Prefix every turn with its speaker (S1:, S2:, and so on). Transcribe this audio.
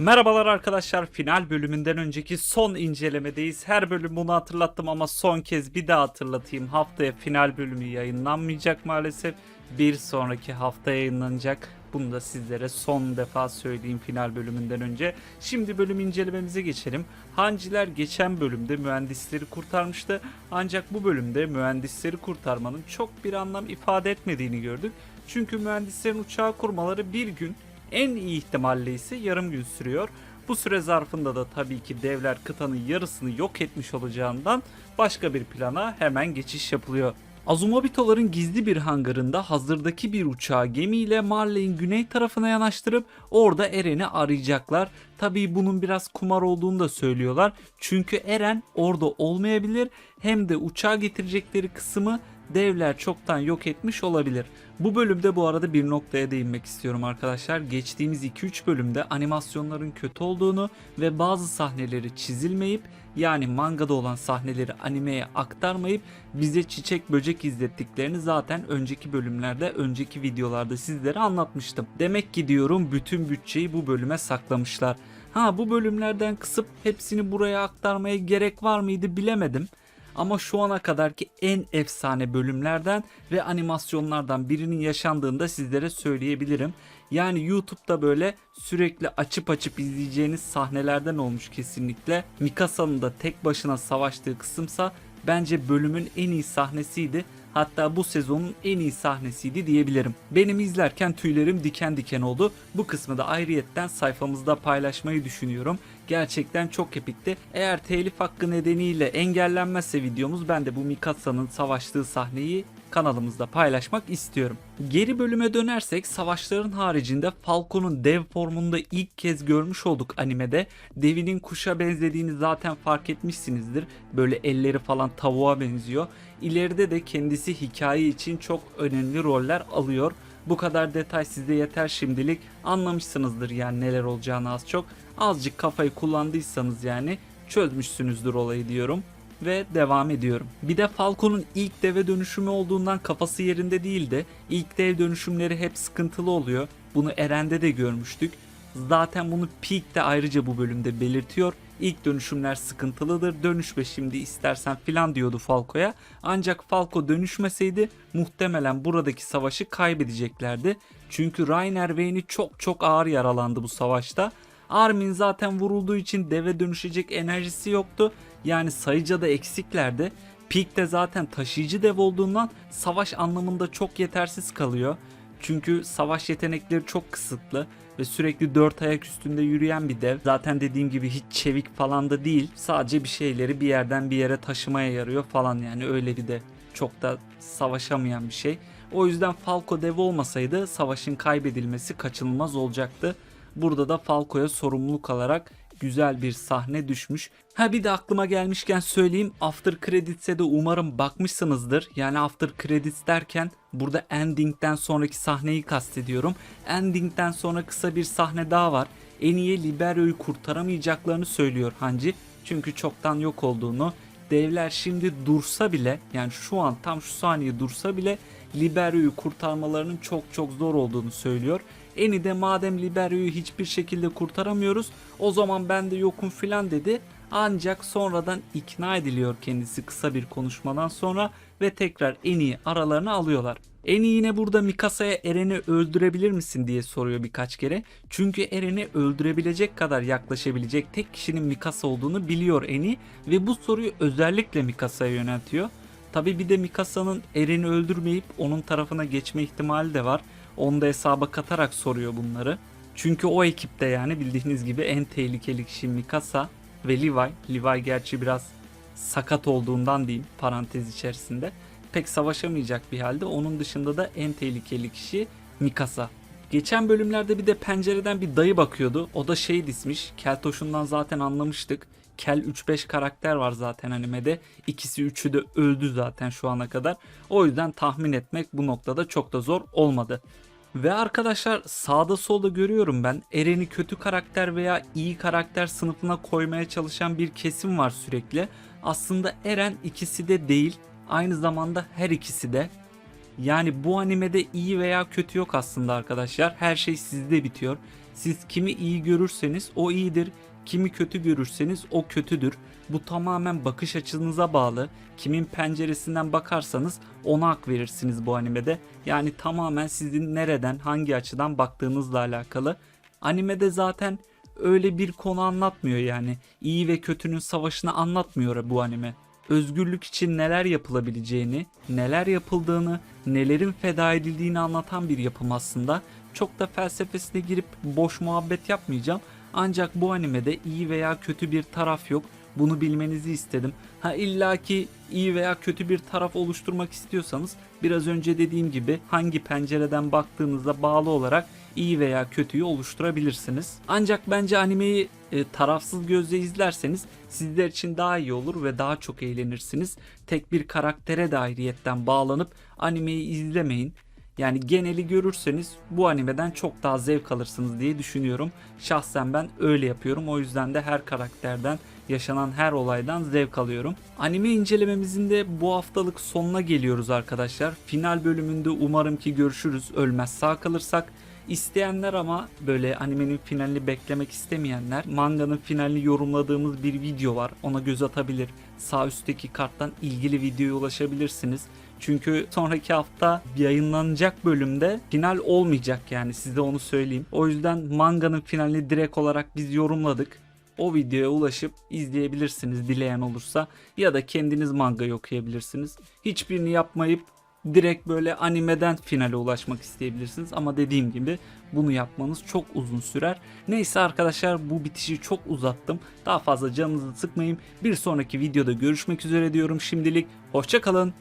S1: Merhabalar arkadaşlar final bölümünden önceki son incelemedeyiz. Her bölüm bunu hatırlattım ama son kez bir daha hatırlatayım. Haftaya final bölümü yayınlanmayacak maalesef. Bir sonraki hafta yayınlanacak. Bunu da sizlere son defa söyleyeyim final bölümünden önce. Şimdi bölüm incelememize geçelim. Hanciler geçen bölümde mühendisleri kurtarmıştı. Ancak bu bölümde mühendisleri kurtarmanın çok bir anlam ifade etmediğini gördük. Çünkü mühendislerin uçağı kurmaları bir gün en iyi ihtimalle ise yarım gün sürüyor. Bu süre zarfında da tabii ki devler kıtanın yarısını yok etmiş olacağından başka bir plana hemen geçiş yapılıyor. Azumabitoların gizli bir hangarında hazırdaki bir uçağı gemiyle Marley'in güney tarafına yanaştırıp orada Eren'i arayacaklar. Tabii bunun biraz kumar olduğunu da söylüyorlar. Çünkü Eren orada olmayabilir hem de uçağa getirecekleri kısmı devler çoktan yok etmiş olabilir. Bu bölümde bu arada bir noktaya değinmek istiyorum arkadaşlar. Geçtiğimiz 2-3 bölümde animasyonların kötü olduğunu ve bazı sahneleri çizilmeyip yani mangada olan sahneleri animeye aktarmayıp bize çiçek böcek izlettiklerini zaten önceki bölümlerde, önceki videolarda sizlere anlatmıştım. Demek ki diyorum bütün bütçeyi bu bölüme saklamışlar. Ha bu bölümlerden kısıp hepsini buraya aktarmaya gerek var mıydı bilemedim. Ama şu ana kadarki en efsane bölümlerden ve animasyonlardan birinin yaşandığında sizlere söyleyebilirim. Yani YouTube'da böyle sürekli açıp açıp izleyeceğiniz sahnelerden olmuş kesinlikle. Mikasa'nın da tek başına savaştığı kısımsa bence bölümün en iyi sahnesiydi. Hatta bu sezonun en iyi sahnesiydi diyebilirim. Benim izlerken tüylerim diken diken oldu. Bu kısmı da ayrıyetten sayfamızda paylaşmayı düşünüyorum. Gerçekten çok epikti. Eğer telif hakkı nedeniyle engellenmezse videomuz ben de bu Mikasa'nın savaştığı sahneyi kanalımızda paylaşmak istiyorum. Geri bölüme dönersek savaşların haricinde Falcon'un dev formunda ilk kez görmüş olduk animede. Devinin kuşa benzediğini zaten fark etmişsinizdir. Böyle elleri falan tavuğa benziyor. İleride de kendisi hikaye için çok önemli roller alıyor. Bu kadar detay size yeter şimdilik. Anlamışsınızdır yani neler olacağını az çok. Azıcık kafayı kullandıysanız yani çözmüşsünüzdür olayı diyorum ve devam ediyorum. Bir de Falcon'un ilk deve dönüşümü olduğundan kafası yerinde değildi. İlk dev dönüşümleri hep sıkıntılı oluyor. Bunu Eren'de de görmüştük. Zaten bunu Peak de ayrıca bu bölümde belirtiyor. İlk dönüşümler sıkıntılıdır. Dönüşme şimdi istersen filan diyordu Falco'ya. Ancak Falco dönüşmeseydi muhtemelen buradaki savaşı kaybedeceklerdi. Çünkü Rainer Wayne'i çok çok ağır yaralandı bu savaşta. Armin zaten vurulduğu için deve dönüşecek enerjisi yoktu. Yani sayıca da eksiklerdi. Peak de zaten taşıyıcı dev olduğundan savaş anlamında çok yetersiz kalıyor. Çünkü savaş yetenekleri çok kısıtlı ve sürekli dört ayak üstünde yürüyen bir dev. Zaten dediğim gibi hiç çevik falan da değil. Sadece bir şeyleri bir yerden bir yere taşımaya yarıyor falan yani öyle bir de çok da savaşamayan bir şey. O yüzden Falco dev olmasaydı savaşın kaybedilmesi kaçınılmaz olacaktı. Burada da Falco'ya sorumluluk alarak güzel bir sahne düşmüş. Ha bir de aklıma gelmişken söyleyeyim. After Credits'e de umarım bakmışsınızdır. Yani After Credits derken burada ending'den sonraki sahneyi kastediyorum. Ending'den sonra kısa bir sahne daha var. Eniye Liberio'yu kurtaramayacaklarını söylüyor Hanji. Çünkü çoktan yok olduğunu. Devler şimdi dursa bile yani şu an tam şu saniye dursa bile Liberio'yu kurtarmalarının çok çok zor olduğunu söylüyor. Eni de madem Liberio'yu hiçbir şekilde kurtaramıyoruz o zaman ben de yokum filan dedi. Ancak sonradan ikna ediliyor kendisi kısa bir konuşmadan sonra ve tekrar Eni'yi aralarına alıyorlar. Eni yine burada Mikasa'ya Eren'i öldürebilir misin diye soruyor birkaç kere. Çünkü Eren'i öldürebilecek kadar yaklaşabilecek tek kişinin Mikasa olduğunu biliyor Eni ve bu soruyu özellikle Mikasa'ya yöneltiyor. Tabi bir de Mikasa'nın Eren'i öldürmeyip onun tarafına geçme ihtimali de var. Onu da hesaba katarak soruyor bunları. Çünkü o ekipte yani bildiğiniz gibi en tehlikeli kişi Mikasa ve Levi. Levi gerçi biraz sakat olduğundan diyeyim parantez içerisinde. Pek savaşamayacak bir halde. Onun dışında da en tehlikeli kişi Mikasa. Geçen bölümlerde bir de pencereden bir dayı bakıyordu. O da şey dismiş. Keltoş'undan zaten anlamıştık. Kel 3-5 karakter var zaten animede. İkisi üçü de öldü zaten şu ana kadar. O yüzden tahmin etmek bu noktada çok da zor olmadı. Ve arkadaşlar sağda solda görüyorum ben Eren'i kötü karakter veya iyi karakter sınıfına koymaya çalışan bir kesim var sürekli. Aslında Eren ikisi de değil. Aynı zamanda her ikisi de. Yani bu animede iyi veya kötü yok aslında arkadaşlar. Her şey sizde bitiyor. Siz kimi iyi görürseniz o iyidir, kimi kötü görürseniz o kötüdür. Bu tamamen bakış açınıza bağlı. Kimin penceresinden bakarsanız ona hak verirsiniz bu animede. Yani tamamen sizin nereden, hangi açıdan baktığınızla alakalı. Animede zaten öyle bir konu anlatmıyor yani. İyi ve kötünün savaşını anlatmıyor bu anime. Özgürlük için neler yapılabileceğini, neler yapıldığını, nelerin feda edildiğini anlatan bir yapım aslında. Çok da felsefesine girip boş muhabbet yapmayacağım. Ancak bu animede iyi veya kötü bir taraf yok. Bunu bilmenizi istedim. Ha illaki iyi veya kötü bir taraf oluşturmak istiyorsanız biraz önce dediğim gibi hangi pencereden baktığınıza bağlı olarak iyi veya kötüyü oluşturabilirsiniz. Ancak bence animeyi e, tarafsız gözle izlerseniz sizler için daha iyi olur ve daha çok eğlenirsiniz. Tek bir karaktere de ayrıyetten bağlanıp animeyi izlemeyin. Yani geneli görürseniz bu animeden çok daha zevk alırsınız diye düşünüyorum. Şahsen ben öyle yapıyorum. O yüzden de her karakterden, yaşanan her olaydan zevk alıyorum. Anime incelememizin de bu haftalık sonuna geliyoruz arkadaşlar. Final bölümünde umarım ki görüşürüz. Ölmez sağ kalırsak. İsteyenler ama böyle animenin finalini beklemek istemeyenler manganın finalini yorumladığımız bir video var. Ona göz atabilir. Sağ üstteki karttan ilgili videoya ulaşabilirsiniz. Çünkü sonraki hafta yayınlanacak bölümde final olmayacak yani size onu söyleyeyim. O yüzden manganın finalini direkt olarak biz yorumladık. O videoya ulaşıp izleyebilirsiniz dileyen olursa ya da kendiniz mangayı okuyabilirsiniz. Hiçbirini yapmayıp direkt böyle animeden finale ulaşmak isteyebilirsiniz ama dediğim gibi bunu yapmanız çok uzun sürer. Neyse arkadaşlar bu bitişi çok uzattım. Daha fazla canınızı sıkmayayım. Bir sonraki videoda görüşmek üzere diyorum şimdilik. Hoşçakalın.